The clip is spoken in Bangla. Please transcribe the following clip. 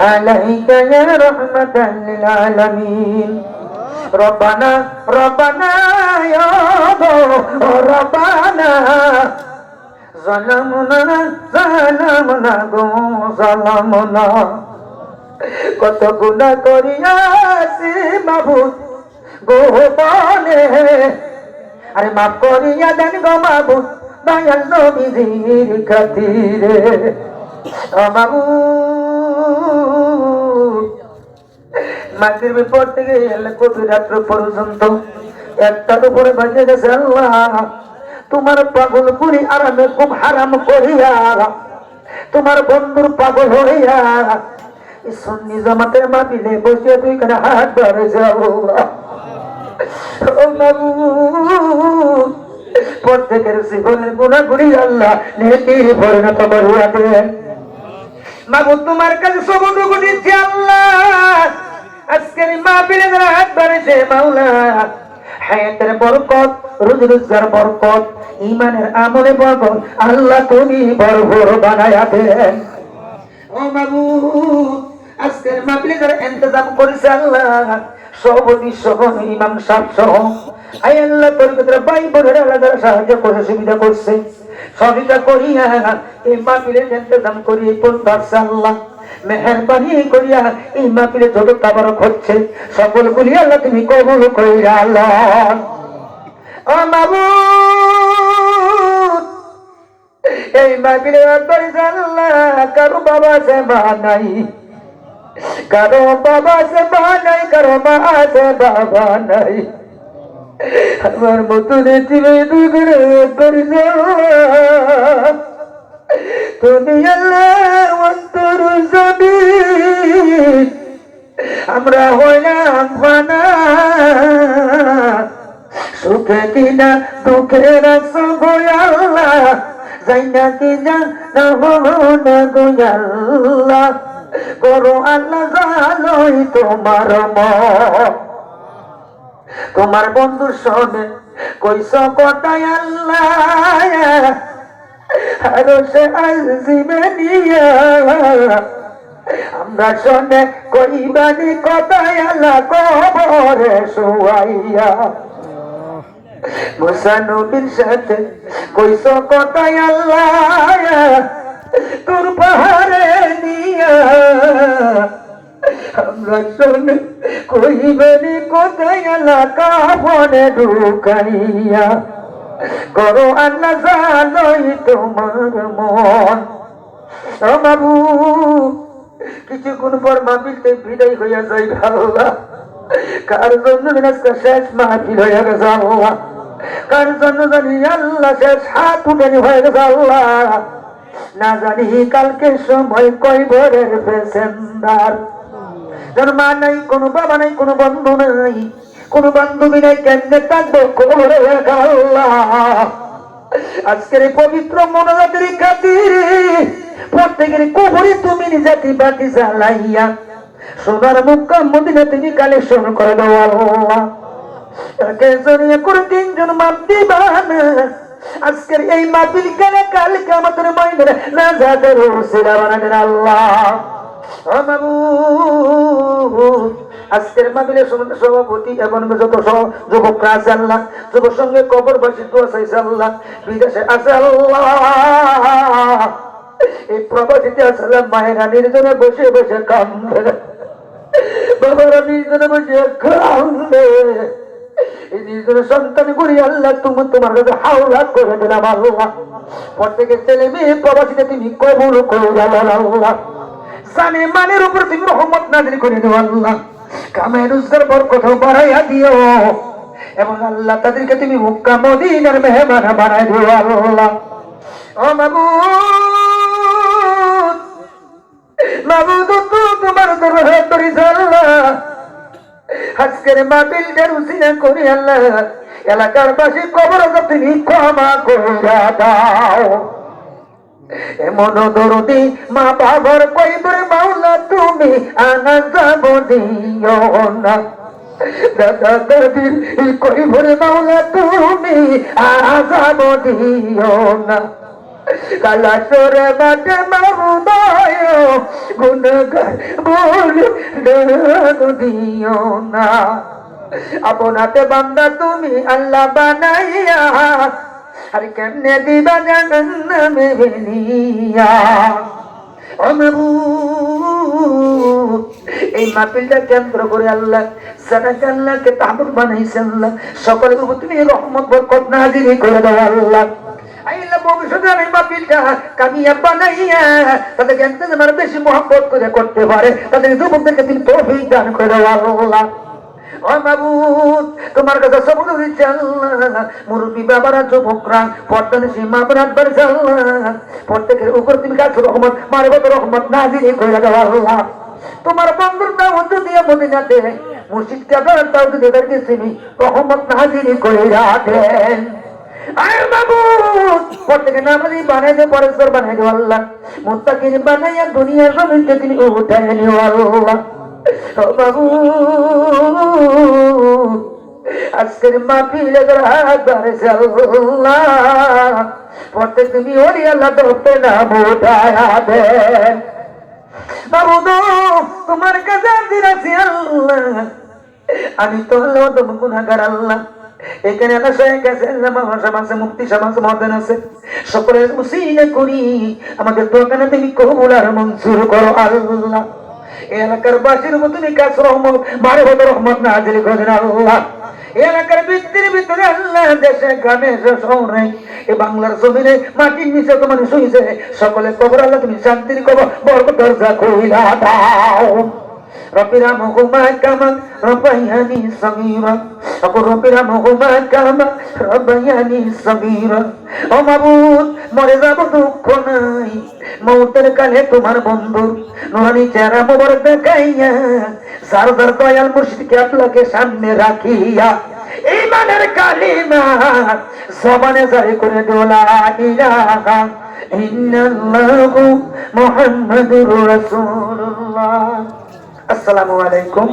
عليك يا رحمة للعالمين ربنا ربنا يا ربنا ظلمنا ظلمنا গো ظلمنا কত গুণা করিয়াছি মাবুদ গোপনে আরে মাফ করিয়া দেন গো মাবুদ দয়াল নবীজির খাতিরে ও মাবুদ মাগরিব পর থেকে এলে গভীর রাত্র পর্যন্ত একটার উপরে বাজে গেছে তোমার পাগল পুরি আরামে খুব হারাম করিয়া, তোমার বন্ধুর পাগল হইয়া সন্নি জামাতের মাপিলে বসে তুই কেন হাত ধরে যাও প্রত্যেকের জীবনের গুণাগুলি আল্লাহ নেতির পরিণত করিয়া দেন। মাগো তোমার কাছে সবটুকু দিচ্ছি আল্লাহ। আজকের মা পেলে যারা হাত বাড়িছে মাওলা, হায়াতের বরকত রোজ রোজগার বরকত ইমানের আমলে বরকত, আল্লাহ তুমি ভরপুর বানায়া দেন। ও বাবু আজকের মাহফিলে যারা ইন্তজাম করেছে আল্লাহ সভাপতি সহ ইমাম সহ। আই আল্লাহ, তোর ভিতরে ভাই বোনেরা আল্লাহ যারা সাহায্য করে সুবিধা করছে। সহযোগিতা করিয়া এই মাহফিলের ইন্তজাম করিয়ে পড়তে পারছে আল্লাহ। মেহরবানি করিয়া এই মাহফিলে যত তাবারক হচ্ছে, সকল গুলি আল্লাহ, তুমি কবুল করিয়া আল্লাহ। এই মাহফিলে একবারই জানলা কারও বাবা সে মা নাই? কারও বাবা সে নাই কারও মা সে বাবা নাই। আমার মতন ছিল দুই করে তুমি আল্লাহ অন্তর জমি আমরা হইলাম ফানা। সুখে কিনা, দুঃখের সঙ্গয়াল্লাহ যাই না কিনা, না না গোয়াল্লাহ করো আল্লাহ জানোই তোমার তোমার বন্ধুর সনে কইস কথাই আল্লাহ, আর সে আসিবে নিয়া। আমরা শোনে, কইবানি কথাই আল্লাহ কবরে শুয়াইয়া। মুসানবীর সাথে কইস কথাই আল্লাহ, তোর পাহাড়ে শোনে কইবানি কোথায় আল্লাহ কাপড়ে ঢুকাইয়া? করো আল্লাহ জানোই তোমার মন। বাবু, কিছুক্ষণ পর মাহফিলতে বিদায় হইয়া যাই আল্লাহ কার জন্য আজকে শেষ মাহফিল হয়ে গেছে আল্লাহ? কার জন্য জানি আল্লাহ শেষ হাত উঠেনি হয়ে গেছে আল্লাহ? না জানি কালকে সময় কই ভোরের পেসেন্দার যার মা নাই, কোনো বাবা নাই, কোনো বন্ধু নাই। কোনো বান্ধবী নাই, কেমনে থাকব কোরে আজকের পবিত্র মনোজাতির খাতিরে, প্রত্যেকের কোহরে তুমি নিজেকে বাতি জ্বালাইয়া, সোনার মুক্কা মদিনা তুমি কালেকশন করে দাও আল্লাহ। জড়িয়ে করে তিনজন মাপ দিবান। আজকের এই মাপিল কেন কালকে আমাদের মাইনের না যাদের আল্লাহ? আজকের মাহফিলে সভাপতি এবং যত যুবকরা আছে আল্লাহ, যুবক সঙ্গে কবর বাসী দোয়া আল্লাহ, বিদেশে আছে আল্লাহ। এই প্রবাসীতে আল্লাহ, মায়েরা নির্জনে বসে বসে কান্দে বাবারা নির্জনে বসে কান্দে এই নির্জনে সন্তান করি আল্লাহ, তুমি তোমার কাছে হাওলা করে দিলাম আল্লাহ। প্রত্যেকের ছেলে মেয়ে প্রবাসীতে তুমি কবুল করে দিলাম আল্লাহ। জানে মানের উপর তুমি রহমত নাজিল করে দিও আল্লাহ। কামে রোজগার বরকত বাড়াইয়া দিও। এবং আল্লাহ তাদেরকে তুমি মুক্কা, মদিনার মেহমান বানাই দিও আল্লাহ। ও মাবুদ মাবুদ, তো তোমার দরহে করি আল্লাহ। আজকের মাবিলদের উসিনা করি আল্লাহ। এলাকার বাসী কবর তুমি ক্ষমা করে দাও। এমন দরদি মা বাবার কইবার মাওলা তুমি আনা যাব দিও না। দাদা দাদির কইবার মাওলা তুমি আজাব দিও না। কালাসরে বাটে মারুদয় গুণগার বলে দিও না। আপনাতে বান্দা তুমি আল্লাহ বানাইয়া আর এই মাহফিলটা কেন্দ্র করে আল্লাহ সাদাকে আল্লাহকে তাবুক বানাইছে আল্লাহ। সকলের উপর তুমি রহমত, বরকত নাজিরি করে দাও আল্লাহ। ভবিষ্যতে বেশি করে করতে পারে। তাদের যুবকদেরকে তুমি তৌফিক দান করে দাও আল্লাহ। ও তোমার কাছে সবুজ মুরব্বী বাবারা, যুবকরা সীমা বরাদ প্রত্যেকের উপর তুমি কাছে রহমত মারবত রহমত নাজিরি করে দাও আল্লাহ। তোমার বন্ধুর দাওয়াত দিয়ে মদিনাতে মুর্শিদ কাবার দাওয়াত দিয়ে তাদেরকে তুমি রহমত নাজিরি মাবুদ, প্রত্যেকে নামাজি বানাই পরেশ্বর বানাই বানাইয়া দুনিয়ার জমিনকে তিনি উঠাই নিও আল্লাহ। বাবু আজকের তুমি আল্লাহ না তোমার কাছে আমি তো আল্লাহ গুণাগার আল্লাহ। এখানে একটা শেখ সমাজ মুক্তি সমাজ মহাদান আছে সকলের মুসিলে করি। আমাদের দোকানে তুমি কবুল আর মঞ্জুর করো আল্লাহ। এলাকার বাসির মতো নিকাশ রহমত, মারফত রহমত না হাজির করেন আল্লাহ। এলাকার ভিত্তির ভিতরে আল্লাহ দেশে গ্রামে শহরে এ বাংলার জমিনে মাটির নিচে তোমার শুইছে সকলে কবর আল্লাহ, তুমি শান্তির কবর বরক দরজা কইলা দাও। রবিরা মহুমা কামা রবাইয়ানি সমীরা রবিরা হুমা কামা রবাইয়ানি সমীর ও মাবুদ মরে যাব দুঃখ নাই। মৌতের কালে তোমার বন্ধু নুরানি চেহারা মোবারক দেখাইয়া সার সার দয়াল মুর্শিদকে আপনাকে সামনে রাখিয়া ইমানের কালিমা জবানে জারি করে ইলাহা ইন্নাল্লাহু মুহাম্মাদুর রাসূলুল্লাহ। আসসালামু আলাইকুম।